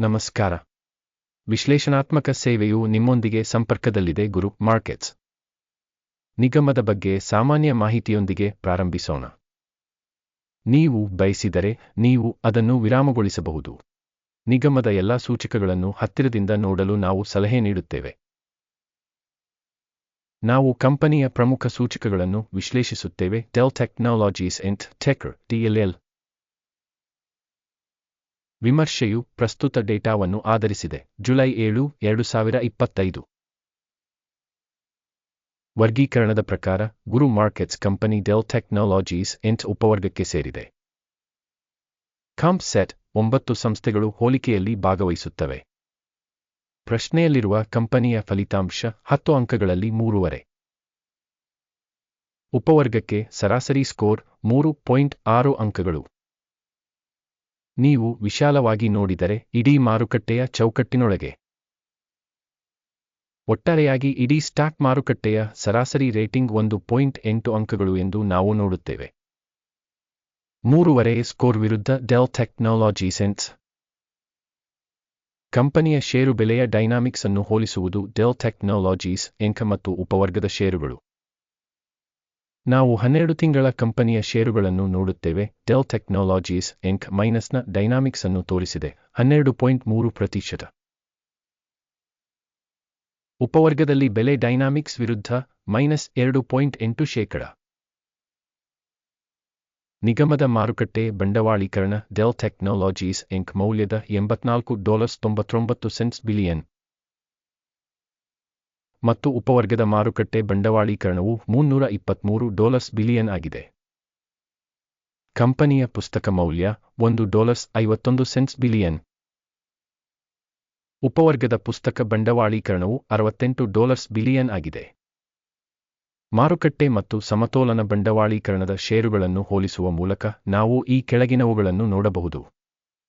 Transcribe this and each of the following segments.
ನಮಸ್ಕಾರ. ವಿಶ್ಲೇಷಣಾತ್ಮಕ ಸೇವೆಯು ನಿಮ್ಮೊಂದಿಗೆ ಸಂಪರ್ಕದಲ್ಲಿದೆ, ಗುರು ಮಾರ್ಕೆಟ್ಸ್. ನಿಗಮದ ಬಗ್ಗೆ ಸಾಮಾನ್ಯ ಮಾಹಿತಿಯೊಂದಿಗೆ ಪ್ರಾರಂಭಿಸೋಣ. ನೀವು ಬಯಸಿದರೆ ನೀವು ಅದನ್ನು ವಿರಾಮಗೊಳಿಸಬಹುದು. ನಿಗಮದ ಎಲ್ಲಾ ಸೂಚಕಗಳನ್ನು ಹತ್ತಿರದಿಂದ ನೋಡಲು ನಾವು ಸಲಹೆ ನೀಡುತ್ತೇವೆ. ನಾವು ಕಂಪನಿಯ ಪ್ರಮುಖ ಸೂಚಕಗಳನ್ನು ವಿಶ್ಲೇಷಿಸುತ್ತೇವೆ ಡೆಲ್ ಟೆಕ್ನಾಲಜೀಸ್ ಎಂಟ್ ಟೆಕ್ ಟಿಎಲ್ಎಲ್ ವಿಮರ್ಶೆಯು ಪ್ರಸ್ತುತ ಡೇಟಾವನ್ನು ಆಧರಿಸಿದೆ. ಜುಲೈ ಏಳು, ಎರಡು ಸಾವಿರ ಇಪ್ಪತ್ತೈದು. ವರ್ಗೀಕರಣದ ಪ್ರಕಾರ, ಗುರು ಮಾರ್ಕೆಟ್ಸ್ ಕಂಪನಿ ಡೆಲ್ ಟೆಕ್ನಾಲಜೀಸ್ ಎಂಟ್ ಉಪವರ್ಗಕ್ಕೆ ಸೇರಿದೆ. ಕಾಂಪ್ಸೆಟ್ ಒಂಬತ್ತು ಸಂಸ್ಥೆಗಳು ಹೋಲಿಕೆಯಲ್ಲಿ ಭಾಗವಹಿಸುತ್ತವೆ. ಪ್ರಶ್ನೆಯಲ್ಲಿರುವ ಕಂಪನಿಯ ಫಲಿತಾಂಶ ಹತ್ತು ಅಂಕಗಳಲ್ಲಿ ಮೂರುವರೆ. ಉಪವರ್ಗಕ್ಕೆ ಸರಾಸರಿ ಸ್ಕೋರ್ ಮೂರು ಪಾಯಿಂಟ್ ಆರು ಅಂಕಗಳು. ನೀವು ವಿಶಾಲವಾಗಿ ನೋಡಿದರೆ ಇಡೀ ಮಾರುಕಟ್ಟೆಯ ಚೌಕಟ್ಟಿನೊಳಗೆ. ಒಟ್ಟಾರೆಯಾಗಿ ಇಡೀ ಸ್ಟಾಕ್ ಮಾರುಕಟ್ಟೆಯ ಸರಾಸರಿ ರೇಟಿಂಗ್ ಒಂದು ಪಾಯಿಂಟ್ ಎಂಟು ಅಂಕಗಳು ಎಂದು ನಾವು ನೋಡುತ್ತೇವೆ. ಮೂರುವರೆ ಸ್ಕೋರ್ ವಿರುದ್ಧ ಡೆಲ್ ಟೆಕ್ನಾಲಜೀಸೆನ್ಸ್ ಕಂಪನಿಯ ಷೇರು ಬೆಲೆಯ ಡೈನಾಮಿಕ್ಸ್ ಅನ್ನು ಹೋಲಿಸುವುದು ಡೆಲ್ ಟೆಕ್ನಾಲಜೀಸ್, ಎಂಕ ಮತ್ತು ಉಪವರ್ಗದ ಷೇರುಗಳು. ನಾವು ಹನ್ನೆರಡು ತಿಂಗಳ ಕಂಪನಿಯ ಷೇರುಗಳನ್ನು ನೋಡುತ್ತೇವೆ. ಡೆಲ್ ಟೆಕ್ನಾಲಜೀಸ್ ಎಂಕ್ ಮೈನಸ್ನ ಡೈನಾಮಿಕ್ಸ್ ಅನ್ನು ತೋರಿಸಿದೆ. ಹನ್ನೆರಡು ಪಾಯಿಂಟ್ ಮೂರು ಪ್ರತಿಶತ. ಉಪವರ್ಗದಲ್ಲಿ ಬೆಲೆ ಡೈನಾಮಿಕ್ಸ್ ವಿರುದ್ಧ ಮೈನಸ್ ಎರಡು ಪಾಯಿಂಟ್ ಎಂಟು ಶೇಕಡ. ನಿಗಮದ ಮಾರುಕಟ್ಟೆ ಬಂಡವಾಳೀಕರಣ ಡೆಲ್ ಟೆಕ್ನಾಲಜೀಸ್ ಎಂಕ್ ಮೌಲ್ಯದ ಎಂಬತ್ನಾಲ್ಕು ಡಾಲರ್ಸ್ ತೊಂಬತ್ತೊಂಬತ್ತು ಸೆಂಟ್ಸ್ ಬಿಲಿಯನ್. ಮತ್ತು ಉಪವರ್ಗದ ಮಾರುಕಟ್ಟೆ ಬಂಡವಾಳೀಕರಣವು ಮುನ್ನೂರ ಇಪ್ಪತ್ಮೂರು ಡಾಲರ್ಸ್ ಬಿಲಿಯನ್ ಆಗಿದೆ. ಕಂಪನಿಯ ಪುಸ್ತಕ ಮೌಲ್ಯ ಒಂದು ಡಾಲರ್ಸ್ ಐವತ್ತೊಂದು ಸೆಂಟ್ಸ್ ಬಿಲಿಯನ್. ಉಪವರ್ಗದ ಪುಸ್ತಕ ಬಂಡವಾಳೀಕರಣವು ಅರವತ್ತೆಂಟು ಡಾಲರ್ಸ್ ಬಿಲಿಯನ್ ಆಗಿದೆ. ಮಾರುಕಟ್ಟೆ ಮತ್ತು ಸಮತೋಲನ ಬಂಡವಾಳೀಕರಣದ ಷೇರುಗಳನ್ನು ಹೋಲಿಸುವ ಮೂಲಕ ನಾವು ಈ ಕೆಳಗಿನವುಗಳನ್ನು ನೋಡಬಹುದು.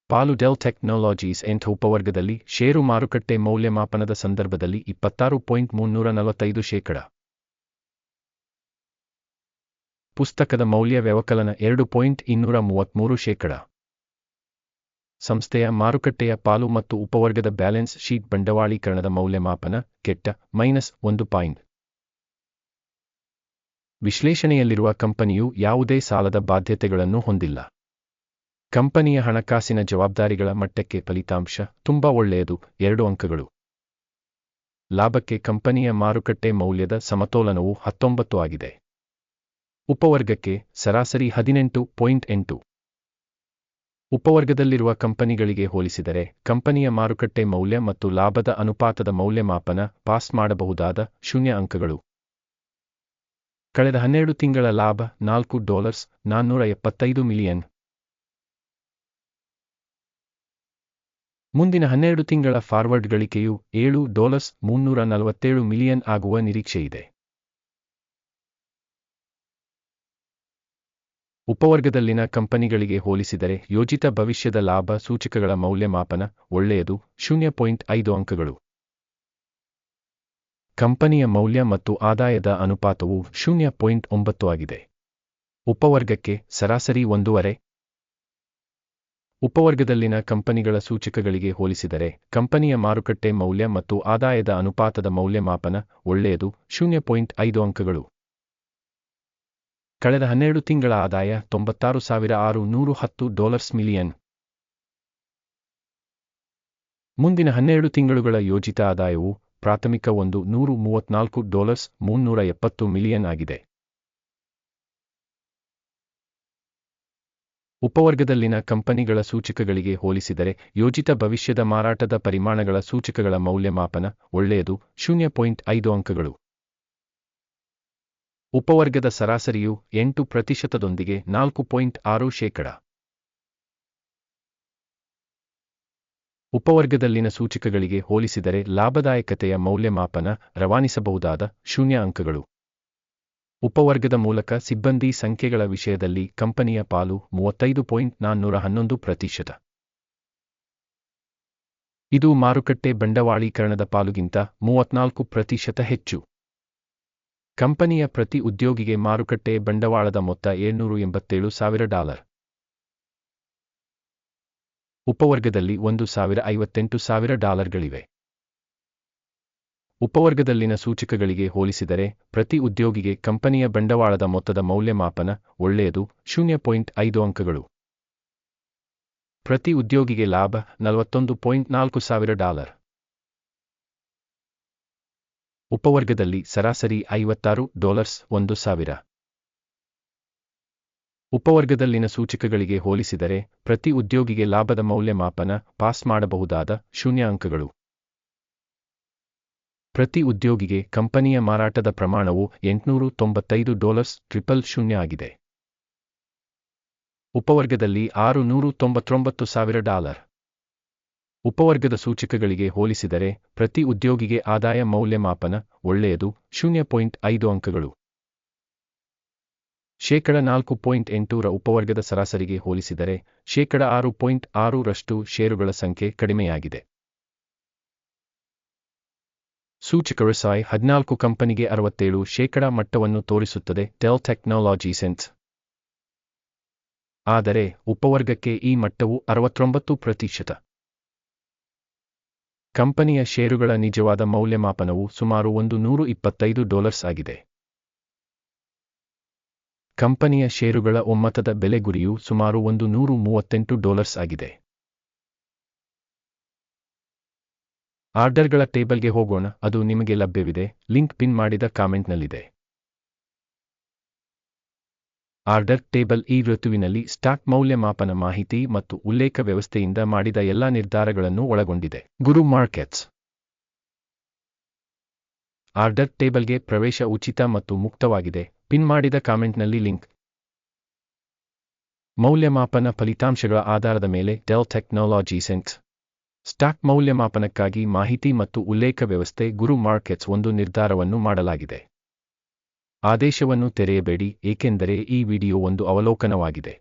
ಪಾಲು ಡೆಲ್ ಟೆಕ್ನಾಲಜೀಸ್ ಎಂಥ ಉಪವರ್ಗದಲ್ಲಿ ಷೇರು ಮಾರುಕಟ್ಟೆ ಮೌಲ್ಯಮಾಪನದ ಸಂದರ್ಭದಲ್ಲಿ ಇಪ್ಪತ್ತಾರು ಪಾಯಿಂಟ್ ಮುನ್ನೂರ ನಲವತ್ತೈದು ಶೇಕಡ. ಪುಸ್ತಕದ ಮೌಲ್ಯ ವ್ಯವಕಲನ ಎರಡು ಪಾಯಿಂಟ್ ಇನ್ನೂರ ಮೂವತ್ಮೂರು ಶೇಕಡ. ಸಂಸ್ಥೆಯ ಮಾರುಕಟ್ಟೆಯ ಪಾಲು ಮತ್ತು ಉಪವರ್ಗದ ಬ್ಯಾಲೆನ್ಸ್ ಶೀಟ್ ಬಂಡವಾಳೀಕರಣದ ಮೌಲ್ಯಮಾಪನ ಕೆಟ್ಟ ಮೈನಸ್ ಒಂದು ಪಾಯಿಂಟ್. ವಿಶ್ಲೇಷಣೆಯಲ್ಲಿರುವ ಕಂಪನಿಯು ಯಾವುದೇ ಸಾಲದ ಬಾಧ್ಯತೆಗಳನ್ನು ಹೊಂದಿಲ್ಲ. ಕಂಪನಿಯ ಹಣಕಾಸಿನ ಜವಾಬ್ದಾರಿಗಳ ಮಟ್ಟಕ್ಕೆ ಫಲಿತಾಂಶ, ತುಂಬಾ ಒಳ್ಳೆಯದು. ಎರಡು ಅಂಕಗಳು. ಲಾಭಕ್ಕೆ ಕಂಪನಿಯ ಮಾರುಕಟ್ಟೆ ಮೌಲ್ಯದ ಸಮತೋಲನವು ಹತ್ತೊಂಬತ್ತು ಆಗಿದೆ. ಉಪವರ್ಗಕ್ಕೆ ಸರಾಸರಿ ಹದಿನೆಂಟು ಪಾಯಿಂಟ್ ಎಂಟು. ಉಪವರ್ಗದಲ್ಲಿರುವ ಕಂಪನಿಗಳಿಗೆ ಹೋಲಿಸಿದರೆ, ಕಂಪನಿಯ ಮಾರುಕಟ್ಟೆ ಮೌಲ್ಯ ಮತ್ತು ಲಾಭದ ಅನುಪಾತದ ಮೌಲ್ಯಮಾಪನ ಪಾಸ್ ಮಾಡಬಹುದಾದ ಶೂನ್ಯ ಅಂಕಗಳು. ಕಳೆದ ಹನ್ನೆರಡು ತಿಂಗಳ ಲಾಭ ನಾಲ್ಕು ಡಾಲರ್ಸ್ ನಾನ್ನೂರ ಎಪ್ಪತ್ತೈದು ಮಿಲಿಯನ್. ಮುಂದಿನ ಹನ್ನೆರಡು ತಿಂಗಳ ಫಾರ್ವರ್ಡ್ ಗಳಿಕೆಯು ಏಳು ಡಾಲರ್ಸ್ ಮುನ್ನೂರ ನಲವತ್ತೇಳು ಮಿಲಿಯನ್ ಆಗುವ ನಿರೀಕ್ಷೆಯಿದೆ. ಉಪವರ್ಗದಲ್ಲಿನ ಕಂಪನಿಗಳಿಗೆ ಹೋಲಿಸಿದರೆ ಯೋಜಿತ ಭವಿಷ್ಯದ ಲಾಭ ಸೂಚಕಗಳ ಮೌಲ್ಯಮಾಪನ ಒಳ್ಳೆಯದು, ಶೂನ್ಯ ಪಾಯಿಂಟ್ ಐದು ಅಂಕಗಳು. ಕಂಪನಿಯ ಮೌಲ್ಯ ಮತ್ತು ಆದಾಯದ ಅನುಪಾತವು ಶೂನ್ಯ ಪಾಯಿಂಟ್ ಒಂಬತ್ತು ಆಗಿದೆ. ಉಪವರ್ಗಕ್ಕೆ ಸರಾಸರಿ ಒಂದೂವರೆ ಉಪವರ್ಗದಲ್ಲಿನ ಕಂಪನಿಗಳ ಸೂಚಕಗಳಿಗೆ ಹೋಲಿಸಿದರೆ, ಕಂಪನಿಯ ಮಾರುಕಟ್ಟೆ ಮೌಲ್ಯ ಮತ್ತು ಆದಾಯದ ಅನುಪಾತದ ಮೌಲ್ಯಮಾಪನ ಒಳ್ಳೆಯದು. ಶೂನ್ಯ ಪಾಯಿಂಟ್ ಐದು ಅಂಕಗಳು. ಕಳೆದ ಹನ್ನೆರಡು ತಿಂಗಳ ಆದಾಯ ತೊಂಬತ್ತಾರು ಸಾವಿರ ಆರು ನೂರು ಹತ್ತು ಡಾಲರ್ಸ್ ಮಿಲಿಯನ್. ಮುಂದಿನ ಹನ್ನೆರಡು ತಿಂಗಳುಗಳ ಯೋಜಿತ ಆದಾಯವು ಪ್ರಾಥಮಿಕ ಒಂದು ನೂರು ಮೂವತ್ನಾಲ್ಕು ಡಾಲರ್ಸ್ ಮುನ್ನೂರ ಎಪ್ಪತ್ತು ಮಿಲಿಯನ್ ಆಗಿದೆ. ಉಪವರ್ಗದಲ್ಲಿನ ಕಂಪನಿಗಳ ಸೂಚಕಗಳಿಗೆ ಹೋಲಿಸಿದರೆ ಯೋಜಿತ ಭವಿಷ್ಯದ ಮಾರಾಟದ ಪರಿಮಾಣಗಳ ಸೂಚಕಗಳ ಮೌಲ್ಯಮಾಪನ ಒಳ್ಳೆಯದು, ಶೂನ್ಯ ಪಾಯಿಂಟ್ ಐದು ಅಂಕಗಳು. ಉಪವರ್ಗದ ಸರಾಸರಿಯು ಎಂಟು ಪ್ರತಿಶತದೊಂದಿಗೆ ನಾಲ್ಕು ಪಾಯಿಂಟ್ ಆರು ಶೇಕಡ. ಉಪವರ್ಗದಲ್ಲಿನ ಸೂಚಕಗಳಿಗೆ ಹೋಲಿಸಿದರೆ ಲಾಭದಾಯಕತೆಯ ಮೌಲ್ಯಮಾಪನ ರವಾನಿಸಬಹುದಾದ ಶೂನ್ಯ ಅಂಕಗಳು. ಉಪವರ್ಗದ ಮೂಲಕ ಸಿಬ್ಬಂದಿ ಸಂಖ್ಯೆಗಳ ವಿಷಯದಲ್ಲಿ ಕಂಪನಿಯ ಪಾಲು ಮೂವತ್ತೈದು ಪಾಯಿಂಟ್ ನಾನ್ನೂರ ಹನ್ನೊಂದು ಪ್ರತಿಶತ. ಇದು ಮಾರುಕಟ್ಟೆ ಬಂಡವಾಳೀಕರಣದ ಪಾಲುಗಿಂತ ಮೂವತ್ನಾಲ್ಕು ಪ್ರತಿಶತ ಹೆಚ್ಚು. ಕಂಪನಿಯ ಪ್ರತಿ ಉದ್ಯೋಗಿಗೆ ಮಾರುಕಟ್ಟೆ ಬಂಡವಾಳದ ಮೊತ್ತ ಏಳ್ನೂರು ಎಂಬತ್ತೇಳು ಸಾವಿರ ಡಾಲರ್. ಉಪವರ್ಗದಲ್ಲಿ ಒಂದು ಸಾವಿರ ಐವತ್ತೆಂಟು ಸಾವಿರ ಡಾಲರ್ಗಳಿವೆ. ಉಪವರ್ಗದಲ್ಲಿನ ಸೂಚಕಗಳಿಗೆ ಹೋಲಿಸಿದರೆ, ಪ್ರತಿ ಉದ್ಯೋಗಿಗೆ ಕಂಪನಿಯ ಬಂಡವಾಳದ ಮೊತ್ತದ ಮೌಲ್ಯಮಾಪನ ಒಳ್ಳೆಯದು, ಶೂನ್ಯ ಪಾಯಿಂಟ್ ಐದು ಅಂಕಗಳು. ಪ್ರತಿ ಉದ್ಯೋಗಿಗೆ ಲಾಭ, ನಲವತ್ತೊಂದು ಪಾಯಿಂಟ್ ನಾಲ್ಕು ಸಾವಿರ ಡಾಲರ್. ಉಪವರ್ಗದಲ್ಲಿ ಸರಾಸರಿ ಐವತ್ತಾರು ಡಾಲರ್ಸ್ ಒಂದು ಸಾವಿರ. ಉಪವರ್ಗದಲ್ಲಿನ ಸೂಚಕಗಳಿಗೆ ಹೋಲಿಸಿದರೆ, ಪ್ರತಿ ಉದ್ಯೋಗಿಗೆ ಲಾಭದ ಮೌಲ್ಯಮಾಪನ ಪಾಸ್ ಮಾಡಬಹುದಾದ ಶೂನ್ಯ ಅಂಕಗಳು. ಪ್ರತಿ ಉದ್ಯೋಗಿಗೆ ಕಂಪನಿಯ ಮಾರಾಟದ ಪ್ರಮಾಣವು ಎಂಟುನೂರು ತೊಂಬತ್ತೈದು ಡಾಲರ್ಸ್ ಟ್ರಿಪಲ್ ಶೂನ್ಯ ಆಗಿದೆ. ಉಪವರ್ಗದಲ್ಲಿ ಆರು ನೂರು ತೊಂಬತ್ತೊಂಬತ್ತು ಸಾವಿರ ಡಾಲರ್. ಉಪವರ್ಗದ ಸೂಚಕಗಳಿಗೆ ಹೋಲಿಸಿದರೆ ಪ್ರತಿ ಉದ್ಯೋಗಿಗೆ ಆದಾಯ ಮೌಲ್ಯಮಾಪನ ಒಳ್ಳೆಯದು ಶೂನ್ಯ ಪಾಯಿಂಟ್ ಐದು ಅಂಕಗಳು. ಶೇಕಡ ನಾಲ್ಕು ಪಾಯಿಂಟ್ ಎಂಟೂರ ಉಪವರ್ಗದ ಸರಾಸರಿಗೆ ಹೋಲಿಸಿದರೆ ಶೇಕಡ ಆರು ಪಾಯಿಂಟ್ ಆರು ರಷ್ಟು ಷೇರುಗಳ ಸಂಖ್ಯೆ ಕಡಿಮೆಯಾಗಿದೆ. ಸೂಚಕ ಸಾಯ್ ಹದಿನಾಲ್ಕು ಕಂಪನಿಗೆ ಅರವತ್ತೇಳು ಶೇಕಡ ಮಟ್ಟವನ್ನು ತೋರಿಸುತ್ತದೆ ಟೆಲ್ ಟೆಕ್ನಾಲಜಿ ಸೆನ್ಸ್ ಆದರೆ ಉಪವರ್ಗಕ್ಕೆ ಈ ಮಟ್ಟವು ಅರವತ್ತೊಂಬತ್ತು ಪ್ರತಿಶತ. ಕಂಪನಿಯ ಷೇರುಗಳ ನಿಜವಾದ ಮೌಲ್ಯಮಾಪನವು ಸುಮಾರು ಒಂದು ನೂರು ಇಪ್ಪತ್ತೈದು ಡಾಲರ್ಸ್ ಆಗಿದೆ. ಕಂಪನಿಯ ಷೇರುಗಳ ಒಮ್ಮತದ ಬೆಲೆ ಗುರಿಯು ಸುಮಾರು ಒಂದು ನೂರು ಮೂವತ್ತೆಂಟು ಡಾಲರ್ಸ್ ಆಗಿದೆ. ಆರ್ಡರ್ಗಳ ಟೇಬಲ್ಗೆ ಹೋಗೋಣ, ಅದು ನಿಮಗೆ ಲಭ್ಯವಿದೆ, ಲಿಂಕ್ ಪಿನ್ ಮಾಡಿದ ಕಾಮೆಂಟ್ನಲ್ಲಿದೆ. ಆರ್ಡರ್ ಟೇಬಲ್ ಈ ಋತುವಿನಲ್ಲಿ ಸ್ಟಾಕ್ ಮೌಲ್ಯಮಾಪನ ಮಾಹಿತಿ ಮತ್ತು ಉಲ್ಲೇಖ ವ್ಯವಸ್ಥೆಯಿಂದ ಮಾಡಿದ ಎಲ್ಲಾ ನಿರ್ಧಾರಗಳನ್ನು ಒಳಗೊಂಡಿದೆ. ಗುರು ಮಾರ್ಕೆಟ್ಸ್. ಆರ್ಡರ್ ಟೇಬಲ್ಗೆ ಪ್ರವೇಶ ಉಚಿತ ಮತ್ತು ಮುಕ್ತವಾಗಿದೆ, ಪಿನ್ ಮಾಡಿದ ಕಾಮೆಂಟ್ನಲ್ಲಿ ಲಿಂಕ್. ಮೌಲ್ಯಮಾಪನ ಫಲಿತಾಂಶಗಳ ಆಧಾರದ ಮೇಲೆ ಡೆಲ್ ಟೆಕ್ನಾಲಜಿ ಸೆನ್ಸ್ ಸ್ಟಾಕ್ ಮೌಲ್ಯಮಾಪನಕ್ಕಾಗಿ ಮಾಹಿತಿ ಮತ್ತು ಉಲ್ಲೇಖ ವ್ಯವಸ್ಥೆ ಗುರು ಮಾರ್ಕೆಟ್ಸ್ ಒಂದು ನಿರ್ಧಾರವನ್ನು ಮಾಡಲಾಗಿದೆ. ಆದೇಶವನ್ನು ತೆರೆಯಬೇಡಿ, ಏಕೆಂದರೆ ಈ ವಿಡಿಯೋ ಒಂದು ಅವಲೋಕನವಾಗಿದೆ.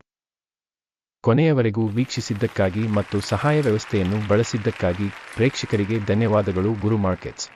ಕೊನೆಯವರೆಗೂ ವೀಕ್ಷಿಸಿದ್ದಕ್ಕಾಗಿ ಮತ್ತು ಸಹಾಯ ವ್ಯವಸ್ಥೆಯನ್ನು ಬಳಸಿದ್ದಕ್ಕಾಗಿ ಪ್ರೇಕ್ಷಕರಿಗೆ ಧನ್ಯವಾದಗಳು ಗುರು ಮಾರ್ಕೆಟ್ಸ್